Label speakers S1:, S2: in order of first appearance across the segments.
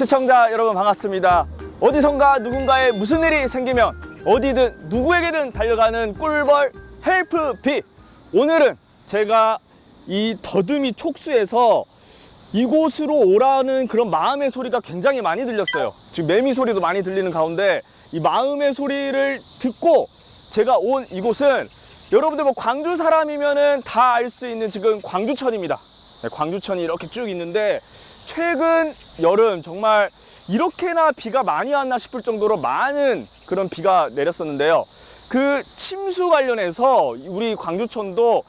S1: 네, 시청자 여러분 반갑습니다. 어디선가 누군가의 무슨 일이 생기면 어디든 누구에게든 달려가는 꿀벌 헬프비. 오늘은 제가 이 더듬이 촉수에서 이곳으로 오라는 그런 마음의 소리가 굉장히 많이 들렸어요. 지금 매미 소리도 많이 들리는 가운데 이 마음의 소리를 듣고 제가 온 이곳은 여러분들 뭐 광주 사람이면은 다 알 수 있는 지금 광주천입니다. 네, 광주천이 이렇게 쭉 있는데 최근 여름 정말 이렇게나 비가 많이 왔나 싶을 정도로 많은 그런 비가 내렸었는데요. 그 침수 관련해서 우리 광주천도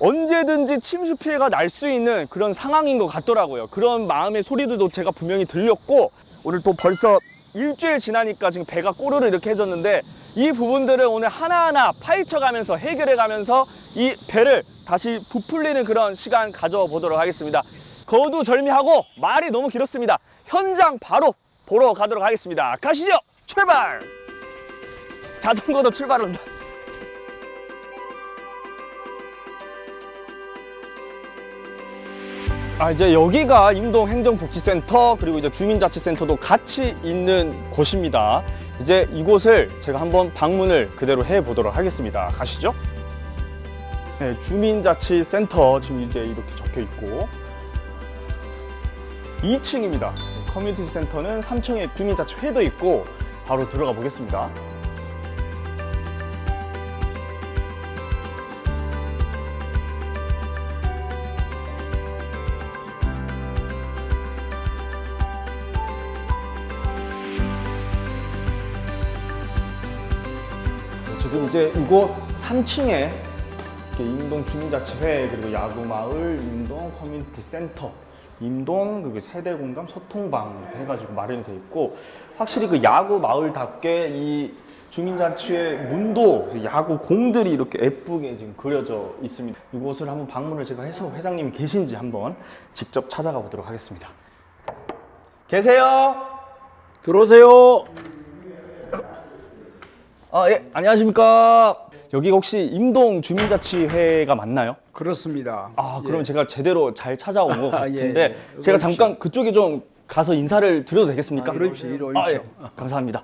S1: 언제든지 침수 피해가 날 수 있는 그런 상황인 것 같더라고요. 그런 마음의 소리들도 제가 분명히 들렸고 오늘 또 벌써 일주일 지나니까 지금 배가 꼬르르 이렇게 해졌는데 이 부분들을 오늘 하나하나 파헤쳐 가면서 해결해 가면서 이 배를 다시 부풀리는 그런 시간 가져보도록 하겠습니다. 거두절미하고 말이 너무 길었습니다. 현장 바로 보러 가도록 하겠습니다. 가시죠! 출발! 자전거도 출발한다. 아 이제 여기가 임동 행정복지센터 그리고 이제 주민자치센터도 같이 있는 곳입니다. 이제 이곳을 제가 한번 방문을 그대로 해 보도록 하겠습니다. 가시죠. 네, 주민자치센터 지금 이제 이렇게 적혀 있고 2층입니다. 커뮤니티 센터는 3층에 주민자치회도 있고 바로 들어가 보겠습니다. 지금 이제 이곳 3층에 이렇게 임동 주민자치회 그리고 야구마을, 임동 커뮤니티 센터, 임동 그리고 세대 공감 소통방 이렇게 해가지고 마련이 돼 있고 확실히 그 야구 마을답게 이 주민자치회 문도 야구 공들이 이렇게 예쁘게 지금 그려져 있습니다. 이곳을 한번 방문을 제가 해서 회장님이 계신지 한번 직접 찾아가 보도록 하겠습니다. 계세요?
S2: 들어오세요.
S1: 아, 예, 안녕하십니까. 여기 혹시 임동 주민자치회가 맞나요?
S2: 그렇습니다.
S1: 아, 그럼
S2: 예.
S1: 제가 제대로 잘 찾아온 것
S2: 아, 예,
S1: 같은데
S2: 예.
S1: 제가
S2: 그러십시오.
S1: 잠깐 그쪽에 좀 가서 인사를 드려도 되겠습니까?
S2: 아, 그러십시오. 이리 오십시오.
S1: 아, 예. 감사합니다.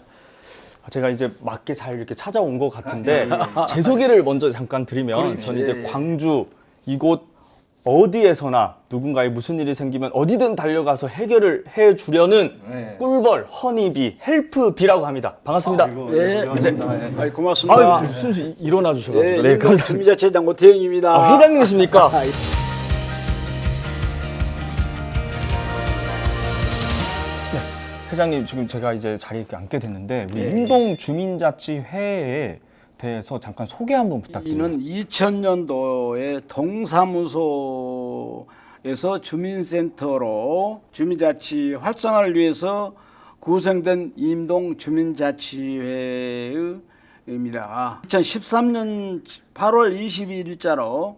S1: 아, 제가 이제 맞게 잘 이렇게 찾아온 것 같은데
S2: 아,
S1: 제 소개를 먼저 잠깐 드리면. 저는 이제
S2: 예, 예.
S1: 광주 이곳 어디에서나 누군가의 무슨 일이 생기면 어디든 달려가서 해결을 해 주려는
S2: 네.
S1: 꿀벌 허니비 헬프비라고 합니다. 반갑습니다.
S2: 예, 네. 아이, 고맙습니다.
S1: 아유, 무슨 일어나 주셔가지고.
S2: 예,
S1: 네, 감사합니다.
S2: 주민자치장 고태영입니다.
S1: 아, 회장님이십니까?
S2: 아, 예.
S1: 회장님 지금 제가 이제 자리에 이렇게 앉게 됐는데 우리
S2: 예.
S1: 임동 주민자치회에 대해서 잠깐 소개 한번 부탁드립니다.
S2: 이는 2000년도에 동사무소에서 주민센터로 주민자치 활성화를 위해서 구성된 임동 주민자치회입니다. 2013년 8월 22일자로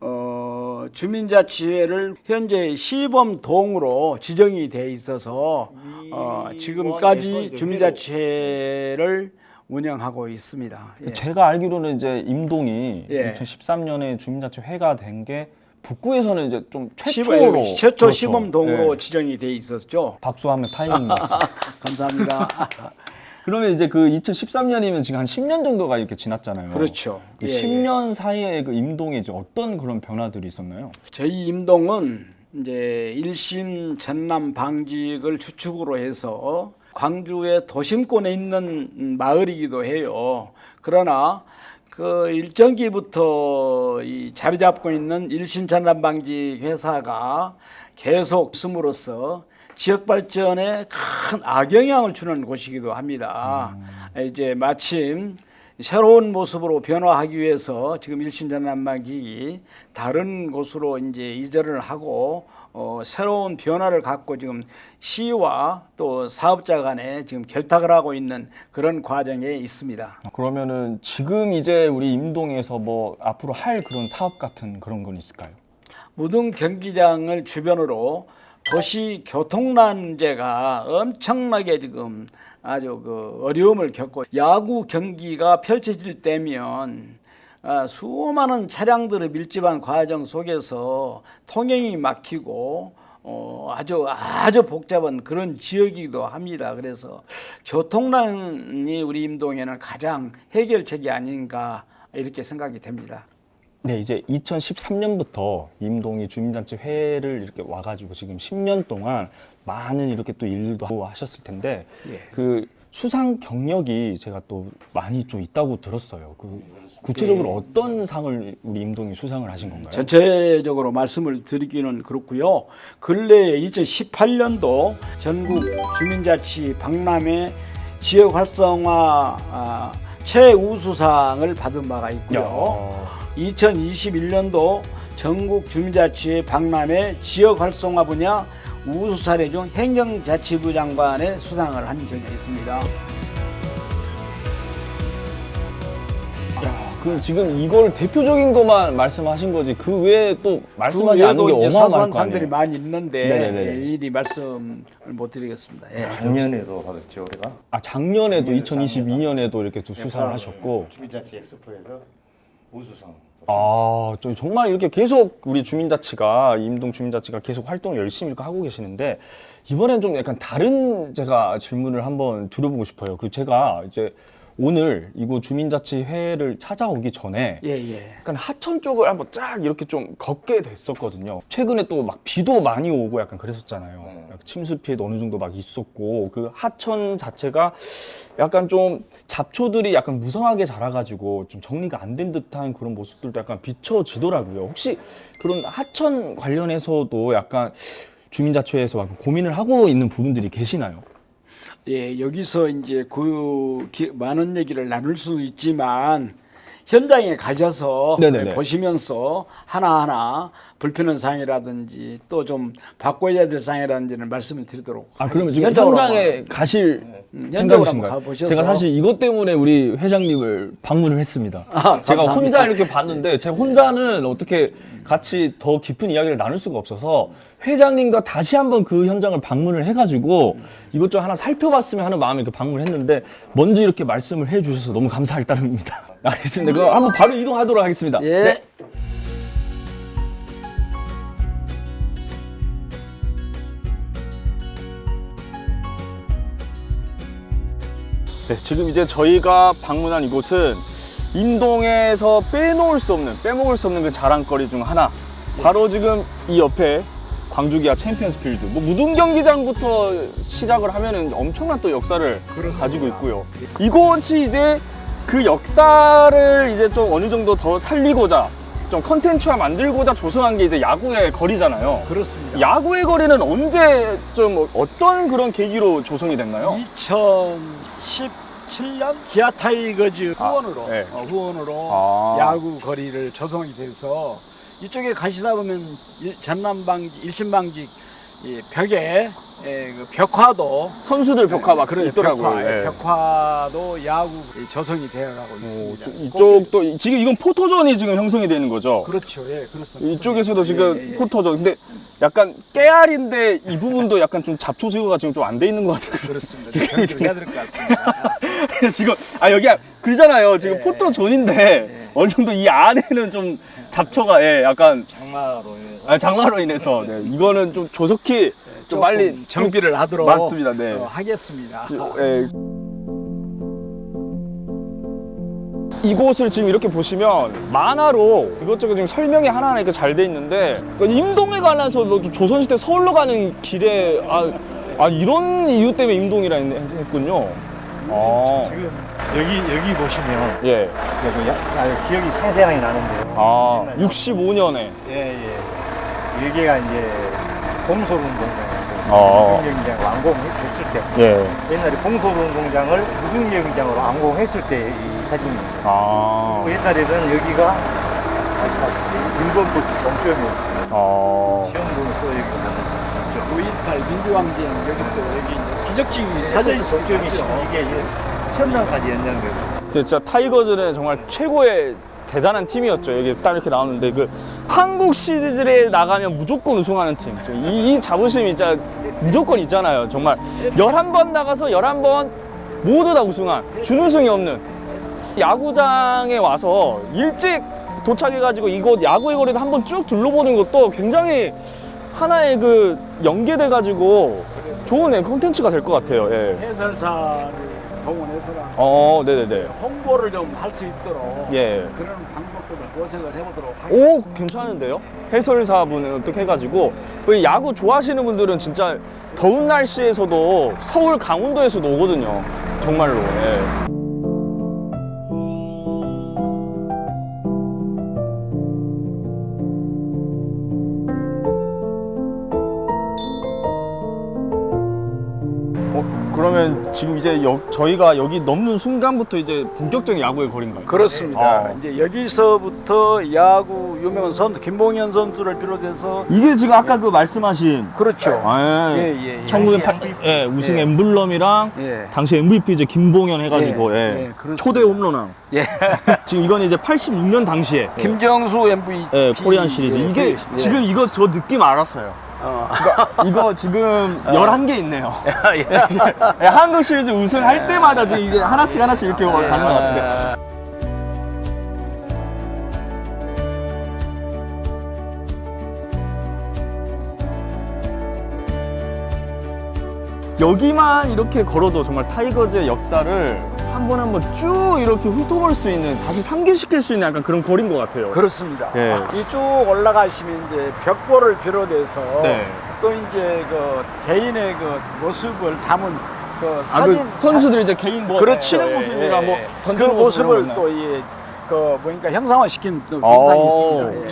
S2: 어, 주민자치회를 현재 시범동으로 지정이 돼 있어서 어, 지금까지 주민자치회를 운영하고 있습니다. 예.
S1: 제가 알기로는 이제 임동이
S2: 예.
S1: 2013년에 주민자치 회가 된 게 북구에서는 이제 좀
S2: 시범-
S1: 최초로
S2: 최초
S1: 그렇죠.
S2: 시범동으로
S1: 예.
S2: 지정이 돼 있었죠.
S1: 박수하면 타이밍이었어요.
S2: 감사합니다.
S1: 그러면 이제 그 2013년이면 지금 한 10년 정도가 이렇게 지났잖아요.
S2: 그렇죠.
S1: 그
S2: 예, 예.
S1: 10년 사이에 그 임동에 이제 어떤 그런 변화들이 있었나요?
S2: 저희 임동은 이제 일심 전남 방직을 주축으로 해서 광주의 도심권에 있는 음, 마을이기도 해요. 그러나 그 일정기부터 이 자리 잡고 있는 일심 전남 방직 회사가 계속 있음으로써 지역 발전에 큰 악영향을 주는 곳이기도 합니다. 이제 마침 새로운 모습으로 변화하기 위해서 지금 일신전남방기 다른 곳으로 이제 이전을 하고 어, 새로운 변화를 갖고 지금 시와 또 사업자 간에 지금 결탁을 하고 있는 그런 과정에 있습니다.
S1: 그러면은 지금 이제 우리 임동에서 뭐 앞으로 할 그런 사업 같은 그런 건 있을까요?
S2: 무등 경기장을 주변으로 도시 교통난제가 엄청나게 지금 아주 그 어려움을 겪고 야구 경기가 펼쳐질 때면 아, 수많은 차량들을 밀집한 과정 속에서 통행이 막히고 어, 아주 아주 복잡한 그런 지역이기도 합니다. 그래서 교통난이 우리 임동에는 가장 해결책이 아닌가 이렇게 생각이 됩니다.
S1: 네, 이제 2013년부터 임동이 주민잔치 회를 이렇게 와가지고 지금 10년 동안 많은 이렇게 또 일도 하고 하셨을 텐데
S2: 예.
S1: 그 수상 경력이 제가 또 많이 좀 있다고 들었어요. 그 구체적으로 어떤 상을 우리 임동이 수상을 하신 건가요?
S2: 전체적으로 말씀을 드리기는 그렇고요. 근래 2018년도 전국 주민자치 박람회 지역 활성화 아, 최우수상을 받은 바가 있고요.
S1: 야.
S2: 2021년도 전국 주민자치 박람회 지역 활성화 분야 우수 사례 중 행정자치부 장관의 수상을 한 적이 있습니다.
S1: 야, 그 지금 이걸 대표적인 것만 말씀하신 거지 그 외에 또 말씀하지
S2: 그
S1: 않은 게
S2: 이제
S1: 어마어마할
S2: 사소한
S1: 거
S2: 상들이
S1: 아니에요.
S2: 많이 있는데
S1: 네네네.
S2: 예, 일일이 말씀을 못 드리겠습니다. 예.
S3: 작년에도 받았죠 우리가
S1: 아 작년에도
S3: 작년에
S1: 2022년에도 이렇게 또 수상을
S3: 네,
S1: 하셨고
S3: 주민자치 엑스포에서 우수상
S1: 아, 저 정말 이렇게 계속 우리 주민자치가 임동 주민자치가 계속 활동을 열심히 이렇게 하고 계시는데 이번엔 좀 약간 다른 제가 질문을 한번 드려보고 싶어요. 그 제가 이제 오늘 이곳 주민자치 회를 찾아오기 전에
S2: 예, 예.
S1: 약간 하천 쪽을 한번 쫙 이렇게 좀 걷게 됐었거든요. 최근에 또 막 비도 많이 오고 약간 그랬었잖아요.
S3: 네.
S1: 약간 침수 피해도 어느 정도 막 있었고 그 하천 자체가 약간 좀 잡초들이 약간 무성하게 자라가지고 좀 정리가 안 된 듯한 그런 모습들도 약간 비춰지더라고요. 혹시 그런 하천 관련해서도 약간 주민자치회에서 막 고민을 하고 있는 부분들이 계시나요?
S2: 예, 여기서 이제 그 기- 많은 얘기를 나눌 수 있지만 현장에 가셔서
S1: 네네네.
S2: 보시면서 하나하나 불편한 사항이라든지 또 좀 바꿔야 될 사항이라든지는 말씀을 드리도록
S1: 아 그러면 지금 현장에 가실
S2: 음, 현장으로
S1: 생각이신가요? 제가 사실 이것 때문에 우리 회장님을 방문을 했습니다.
S2: 아,
S1: 제가. 혼자 이렇게 봤는데 제가 혼자는 어떻게 같이 더 깊은 이야기를 나눌 수가 없어서 회장님과 다시 한번 그 현장을 방문을 해가지고 이것 좀 하나 살펴봤으면 하는 마음에 이렇게 방문했는데 먼저 이렇게 말씀을 해주셔서 너무 감사할 따름입니다. 알겠습니다. 그럼 한번 바로 이동하도록 하겠습니다.
S2: 예.
S1: 네. 네, 지금 이제 저희가 방문한 이곳은 임동에서 빼놓을 수 없는, 빼먹을 수 없는 그 자랑거리 중 하나. 바로 지금 이 옆에 광주기아 챔피언스 필드. 뭐 무등 경기장부터 시작을 하면은 엄청난 또 역사를 가지고 있고요. 이곳이 이제 그 역사를 이제 좀 어느 정도 더 살리고자 좀 컨텐츠화 만들고자 조성한 게 이제 야구의 거리잖아요.
S2: 그렇습니다.
S1: 야구의 거리는 언제 좀 어떤 그런 계기로 조성이 됐나요?
S2: 2017년 기아 타이거즈
S1: 아,
S2: 후원으로
S1: 네.
S2: 어, 후원으로
S1: 아.
S2: 야구 거리를 조성이 돼서 이쪽에 가시다 보면 일- 전남방지 일신방지 이 벽에 예, 그 벽화도
S1: 선수들 벽화 막
S2: 그래,
S1: 있더라고요.
S2: 벽화,
S1: 예.
S2: 벽화도 야구 조성이 되어가고
S1: 오,
S2: 있습니다.
S1: 저- 이쪽도 이- 지금 이건 포토존이 지금 형성이 되는 거죠.
S2: 그렇죠, 예, 그렇습니다.
S1: 이쪽에서도 지금
S2: 예, 예, 예.
S1: 포토존. 근데 약간 깨알인데 이 부분도 약간 좀 잡초 제거가 지금 좀 안 돼 있는 것 같아요.
S2: 그렇습니다. 해야 될 것 같습니다.
S1: 지금 아 여기 그러잖아요. 지금
S2: 예.
S1: 포토존인데 어느 정도 이 안에는 좀 잡초가 예, 약간
S3: 장마로 인해서
S1: 아, 장마로 인해서 네, 이거는 좀 조속히 좀 빨리
S2: 정비를 하도록
S1: 맞습니다. 네.
S2: 어, 하겠습니다.
S1: 예. 이곳을 지금 이렇게 보시면 만화로 이것저것 지금 설명이 하나하나 이렇게 잘 돼 있는데 그 임동에 관해서 뭐 조선시대 서울로 가는 길에 아, 아 이런 이유 때문에 임동이라 했- 했군요. 아,
S3: 지금 여기 여기 보시면
S1: 예.
S3: 여기 아, 기억이 생생하게 나는데요.
S1: 아,
S3: 옛날
S1: 65년에.
S3: 예 예. 여기가 이제 봉소운동장 이고
S1: 아.
S3: 무승경기장 완공했을 때
S1: 예.
S3: 옛날에 봉소운동장을 무승경기장으로 완공했을 때 이 사진입니다.
S1: 아.
S3: 그 옛날에는 여기가 아시다시피 일본 버스 종점이었어요.
S1: 아.
S3: 시험도에서 여기가 나는
S2: 5.18 민주항쟁 여기 또 여기 이제 기적지
S3: 사전이
S2: 사전이
S3: 종점이
S2: 종점이죠.
S3: 이게 천장까지 연장되고
S1: 진짜 타이거즈는 정말 최고의 대단한 팀이었죠. 여기 딱 이렇게 나오는데 그 한국 시리즈에 나가면 무조건 우승하는 팀. 저 이, 이 자부심이 진짜 무조건 있잖아요. 정말 11번 나가서 11번 모두 다 우승한 준우승이 없는 야구장에 와서 일찍 도착해가지고 이곳 야구의 거리도 한번 쭉 둘러보는 것도 굉장히 하나의 그 연계돼 가지고 좋은 예, 콘텐츠가 될 것 같아요. 예.
S2: 해설사를 동원해서라
S1: 어, 네네네.
S2: 홍보를 좀 할 수 있도록
S1: 예.
S2: 그런 방법들을 모색을 해보도록
S1: 오,
S2: 하겠습니다.
S1: 괜찮은데요? 해설사분은 어떻게 해가지고 그 야구 좋아하시는 분들은 진짜 더운 날씨에서도 서울 강원도에서도 오거든요. 정말로. 예. 지금 이제 여- 저희가 여기 넘는 순간부터 이제 본격적인 야구의 거리인가요?
S2: 그렇습니다.
S1: 아.
S2: 이제 여기서부터 야구 유명한 선수 김봉현 선수를 비롯해서
S1: 이게 지금 아까 그 말씀하신
S2: 그렇죠.
S1: 아,
S2: 예, 예, 예.
S1: 1908 예, 우승
S2: 예.
S1: 엠블럼이랑
S2: 예.
S1: 당시 MVP 이제 김봉현 해가지고
S2: 예,
S1: 예,
S2: 예, 그렇습니다.
S1: 초대 홈런왕.
S2: 예.
S1: 지금 이건 이제 86년 당시에
S2: 김정수 MVP
S1: 예, 코리안 시리즈.
S2: 예,
S1: 이게
S2: 예.
S1: 지금 이거 저 느낌 알았어요.
S2: 어.
S1: 이거 지금 11개 있네요.
S2: 예.
S1: 예, 한국 시리즈 우승할 때마다 지금 이게 하나씩 하나씩 이렇게 가는 것 같은데. 여기만 이렇게 걸어도 정말 타이거즈의 역사를 한 번 한 번 쭉 이렇게 훑어볼 수 있는 다시 상기시킬 수 있는 약간 그런 거리인 것 같아요.
S2: 그렇습니다.
S1: 예.
S2: 이쭉 올라가시면 이제 벽보를 비롯해서
S1: 네.
S2: 또 이제 그 개인의 그 모습을 담은 그
S1: 아, 그
S2: 사진
S1: 선수들 이제 개인 뭐
S2: 그렇죠.
S1: 치는
S2: 예,
S1: 모습이나
S2: 예,
S1: 뭐
S2: 예.
S1: 던지는
S2: 그
S1: 모습 이런
S2: 모습을
S1: 거 있나요?
S2: 또이 그 뭐니까 형상화시킨 또
S1: 어.
S2: 영상이 있습니다. 예.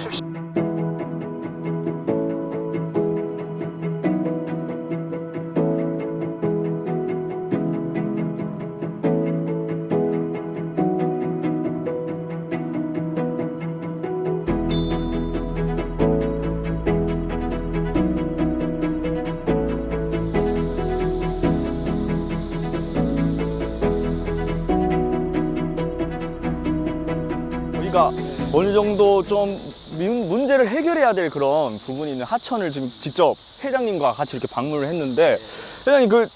S1: 좀 문- 문제를 해결해야 될 그런 부분이 있는 하천을 지금 직접 회장님과 같이 이렇게 방문을 했는데 회장님 그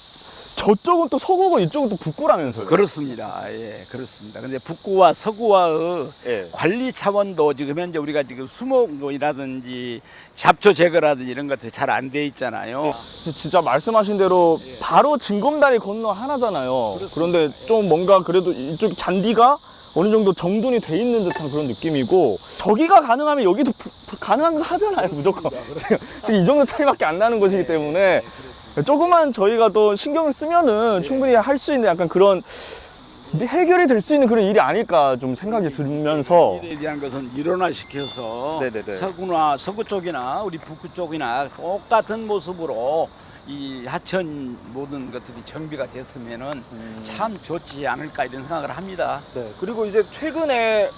S1: 저쪽은 또 서구고 이쪽은 또 북구라면서요?
S2: 그렇습니다. 예, 그렇습니다. 근데 북구와 서구와의
S1: 예.
S2: 관리 차원도 지금 현재 우리가 지금 수목이라든지 잡초 제거라든지 이런 것들이 잘 안 돼 있잖아요.
S1: 진짜 말씀하신 대로 바로 진검다리 건너 하나잖아요. 그런데 좀 뭔가 그래도 이쪽 잔디가 어느 정도 정돈이 돼 있는 듯한 그런 느낌이고 저기가 가능하면 여기도 부- 부- 가능한 거 하잖아요 무조건. 지금, 지금 이 정도 차이밖에 안 나는 것이기 때문에 조금만 저희가 또 신경을 쓰면은 충분히 할 수 있는 약간 그런 해결이 될 수 있는 그런 일이 아닐까 좀 생각이 들면서.
S2: 일에 대한 것은 일원화시켜서
S1: 네네네.
S2: 서구나 서구 쪽이나 우리 북구 쪽이나 똑같은 모습으로 이 하천 모든 것들이 정비가 됐으면은 참 좋지 않을까 이런 생각을 합니다.
S1: 네, 그리고 이제 최근에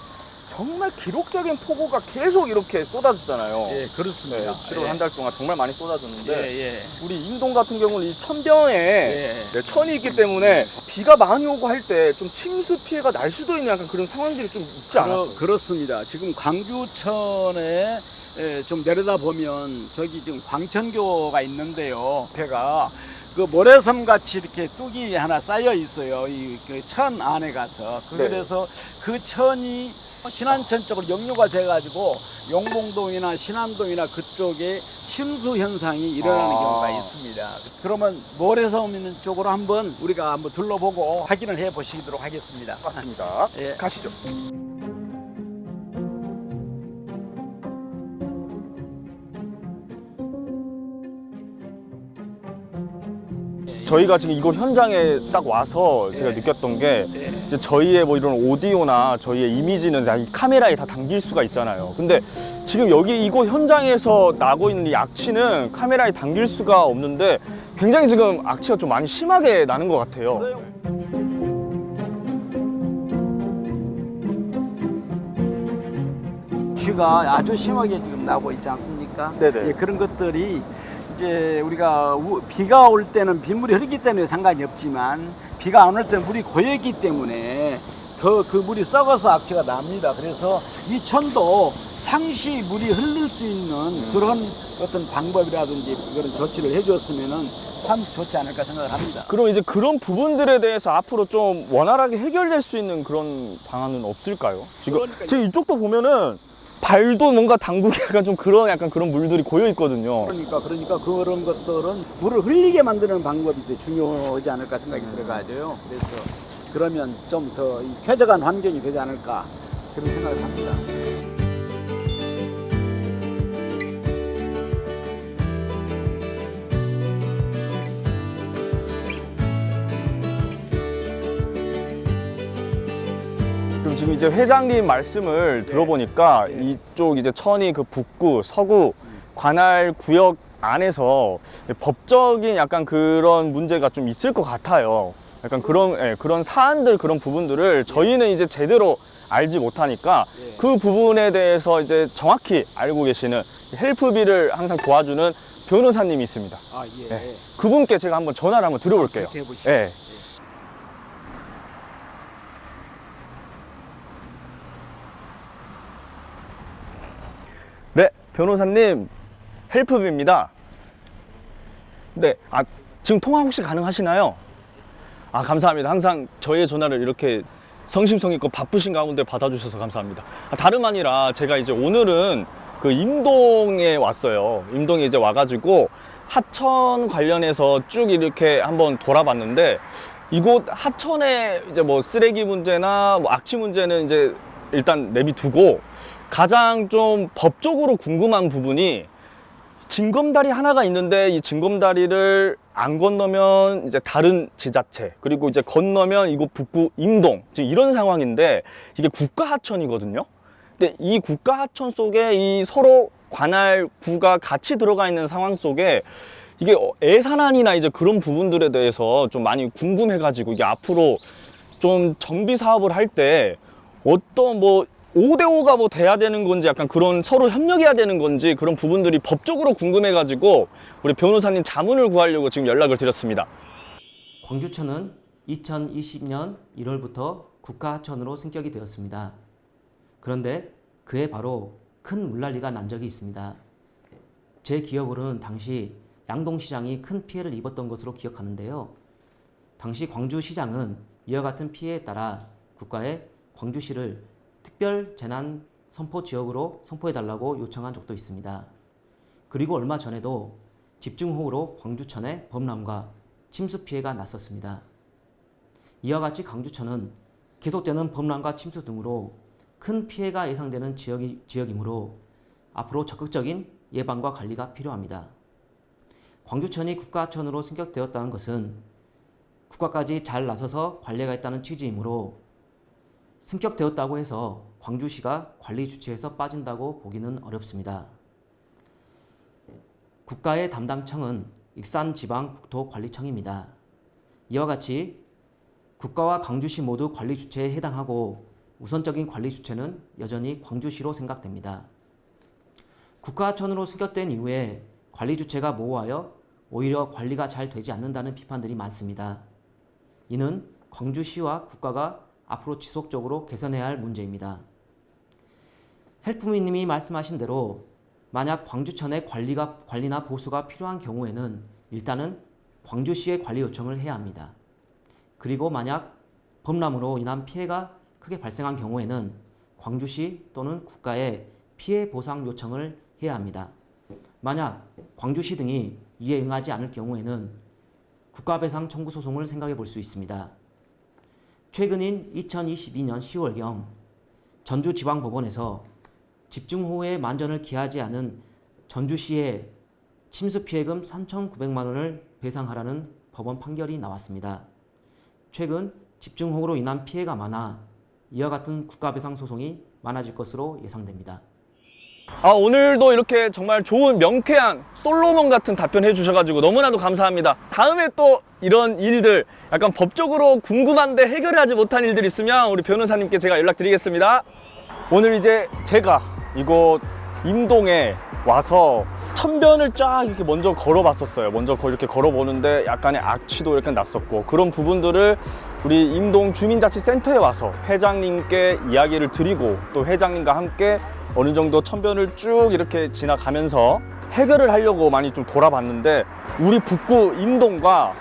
S1: 정말 기록적인 폭우가 계속 이렇게 쏟아졌잖아요.
S2: 예, 그렇습니다.
S1: 7월 한달 동안 정말 많이 쏟아졌는데
S2: 예, 예.
S1: 우리 인동 같은 경우는 이 천변에
S2: 예.
S1: 네, 천이 있기 때문에 비가 많이 오고 할 때 좀 침수 피해가 날 수도 있는 약간 그런 상황들이 좀 있지 않아요?
S2: 그렇, 그렇습니다. 지금 광주천에 에, 좀 내려다 보면 저기 지금 광천교가 있는데요. 배가 그 모래섬 같이 이렇게 뚝이 하나 쌓여 있어요. 이 천 안에 가서
S1: 네.
S2: 그래서 그 천이 신안천 쪽으로 역류가 돼가지고 용봉동이나 신안동이나 그쪽에 침수 현상이 일어나는
S1: 아.
S2: 경우가 있습니다. 그러면 모래섬 있는 쪽으로 한번 우리가 한번 둘러보고 확인을 해 보시도록 하겠습니다.
S1: 맞습니다.
S2: 예.
S1: 가시죠. 저희가 지금 이곳 현장에 딱 와서 제가 느꼈던 게 이제 저희의 뭐 이런 오디오나 저희의 이미지는 다 이 카메라에 다 담길 수가 있잖아요. 근데 지금 여기 이곳 현장에서 나고 있는 이 악취는 카메라에 담길 수가 없는데 굉장히 지금 악취가 좀 많이 심하게 나는 것 같아요.
S2: 쥐가 아주 심하게 지금 나고 있지 않습니까?
S1: 네네.
S2: 예, 그런 것들이 이제 우리가 우- 비가 올 때는 빗물이 흐르기 때문에 상관이 없지만 비가 안 올 때는 물이 고였기 때문에 더 그 물이 썩어서 악취가 납니다. 그래서 이 천도 상시 물이 흐를 수 있는 그런 어떤 방법이라든지 그런 조치를 해줬으면은 참 좋지 않을까 생각을 합니다.
S1: 그럼 이제 그런 부분들에 대해서 앞으로 좀 원활하게 해결될 수 있는 그런 방안은 없을까요? 지금
S2: 그러니까
S1: 지금 이쪽도 보면은 발도 뭔가 당국이 약간 좀 그런 약간 그런 물들이 고여 있거든요.
S2: 그러니까 그러니까 그런 것들은 물을 흘리게 만드는 방법이 이제 중요하지 않을까 생각이 들어가져요. 그래서 그러면 좀 더 쾌적한 환경이 되지 않을까 그런 생각을 합니다.
S1: 지금 이제 회장님 말씀을 들어보니까 이쪽 이제 천이 그 북구, 서구 관할 구역 안에서 법적인 약간 그런 문제가 좀 있을 것 같아요. 약간 그런 예, 그런 사안들 그런 부분들을 저희는 이제 제대로 알지 못하니까 그 부분에 대해서 이제 정확히 알고 계시는 헬프비를 항상 도와주는 변호사님이 있습니다.
S2: 아 예.
S1: 네. 그분께 제가 한번 전화를 한번 드려볼게요.
S2: 그렇게 해보시죠.
S1: 예. 네, 변호사님 헬프비입니다. 네, 아 지금 통화 혹시 가능하시나요? 아 감사합니다. 항상 저희의 전화를 이렇게 성심성의껏 바쁘신 가운데 받아주셔서 감사합니다. 아, 다름 아니라 제가 이제 오늘은 그 임동에 왔어요. 임동에 이제 와가지고 하천 관련해서 쭉 이렇게 한번 돌아봤는데 이곳 하천의 이제 뭐 쓰레기 문제나 뭐 악취 문제는 이제 일단 내비두고 가장 좀 법적으로 궁금한 부분이 징검다리 하나가 있는데 이 징검다리를 안 건너면 이제 다른 지자체 그리고 이제 건너면 이곳 북구 임동 지금 이런 상황인데 이게 국가 하천이거든요. 근데 이 국가 하천 속에 이 서로 관할 구가 같이 들어가 있는 상황 속에 이게 어, 애산안이나 이제 그런 부분들에 대해서 좀 많이 궁금해 가지고 이게 앞으로 좀 정비 사업을 할 때 어떤 뭐 5대5가 뭐 돼야 되는 건지 약간 그런 서로 협력해야 되는 건지 그런 부분들이 법적으로 궁금해가지고 우리 변호사님 자문을 구하려고 지금 연락을 드렸습니다.
S4: 광주천은 2020년 1월부터 국가하천으로 승격이 되었습니다. 그런데 그해 바로 큰 물난리가 난 적이 있습니다. 제 기억으로는 당시 양동시장이 큰 피해를 입었던 것으로 기억하는데요. 당시 광주시장은 이와 같은 피해에 따라 국가에 광주시를 특별 재난 선포 지역으로 선포해달라고 요청한 적도 있습니다. 그리고 얼마 전에도 집중호우로 광주천에 범람과 침수 피해가 났었습니다. 이와 같이 광주천은 계속되는 범람과 침수 등으로 큰 피해가 예상되는 지역이, 지역이므로 앞으로 적극적인 예방과 관리가 필요합니다. 광주천이 국가천으로 승격되었다는 것은 국가까지 잘 나서서 관리가 있다는 취지이므로 승격되었다고 해서 광주시가 관리 주체에서 빠진다고 보기는 어렵습니다. 국가의 담당청은 익산지방국토관리청입니다. 이와 같이 국가와 광주시 모두 관리 주체에 해당하고 우선적인 관리 주체는 여전히 광주시로 생각됩니다. 국가하천으로 승격된 이후에 관리 주체가 모호하여 오히려 관리가 잘 되지 않는다는 비판들이 많습니다. 이는 광주시와 국가가 앞으로 지속적으로 개선해야 할 문제입니다. 헬프미님이 말씀하신 대로 만약 광주천의 관리가, 관리나 보수가 필요한 경우에는 일단은 광주시에 관리 요청을 해야 합니다. 그리고 만약 범람으로 인한 피해가 크게 발생한 경우에는 광주시 또는 국가에 피해 보상 요청을 해야 합니다. 만약 광주시 등이 이에 응하지 않을 경우에는 국가배상 청구 소송을 생각해 볼 수 있습니다. 최근인 2022년 10월경 전주지방법원에서 집중호우에 만전을 기하지 않은 전주시의 침수 피해금 3,900만 원을 배상하라는 법원 판결이 나왔습니다. 최근 집중호우로 인한 피해가 많아 이와 같은 국가배상 소송이 많아질 것으로 예상됩니다.
S1: 아, 오늘도 이렇게 정말 좋은 명쾌한 솔로몬 같은 답변 해주셔가지고 너무나도 감사합니다. 다음에 또 이런 일들 약간 법적으로 궁금한데 해결하지 못한 일들 있으면 우리 변호사님께 제가 연락드리겠습니다. 오늘 이제 제가 이곳 임동에 와서 천변을 쫙 이렇게 먼저 걸어봤었어요. 먼저 거- 이렇게 걸어보는데 약간의 악취도 이렇게 났었고 그런 부분들을 우리 임동 주민자치센터에 와서 회장님께 이야기를 드리고 또 회장님과 함께 어느 정도 천변을 쭉 이렇게 지나가면서 해결을 하려고 많이 좀 돌아봤는데 우리 북구 임동과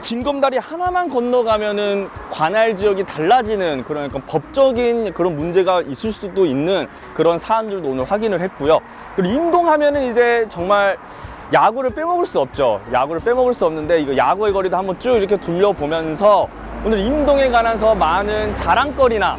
S1: 징검다리 하나만 건너가면은 관할 지역이 달라지는 약간 법적인 그런 문제가 있을 수도 있는 그런 사안들도 오늘 확인을 했고요. 그리고 임동하면은 이제 정말 야구를 빼먹을 수 없죠. 야구를 빼먹을 수 없는데 이거 야구의 거리도 한번 쭉 이렇게 둘러보면서 오늘 임동에 관해서 많은 자랑거리나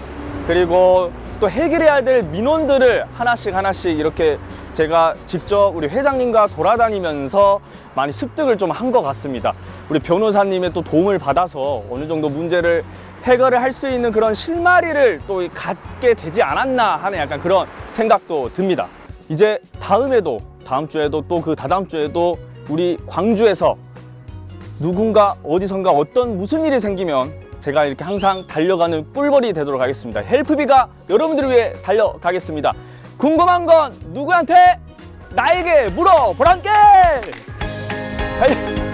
S1: 그리고 또 해결해야 될 민원들을 하나씩 하나씩 이렇게 제가 직접 우리 회장님과 돌아다니면서 많이 습득을 좀 한 것 같습니다. 우리 변호사님의 또 도움을 받아서 어느 정도 문제를 해결을 할 수 있는 그런 실마리를 또 갖게 되지 않았나 하는 약간 그런 생각도 듭니다. 이제 다음에도 다음 주에도 또 그 다다음 주에도 우리 광주에서 누군가 어디선가 어떤 무슨 일이 생기면 제가 이렇게 항상 달려가는 꿀벌이 되도록 하겠습니다. 헬프비가 여러분들을 위해 달려가겠습니다. 궁금한 건 누구한테? 나에게 물어보란께! 달려-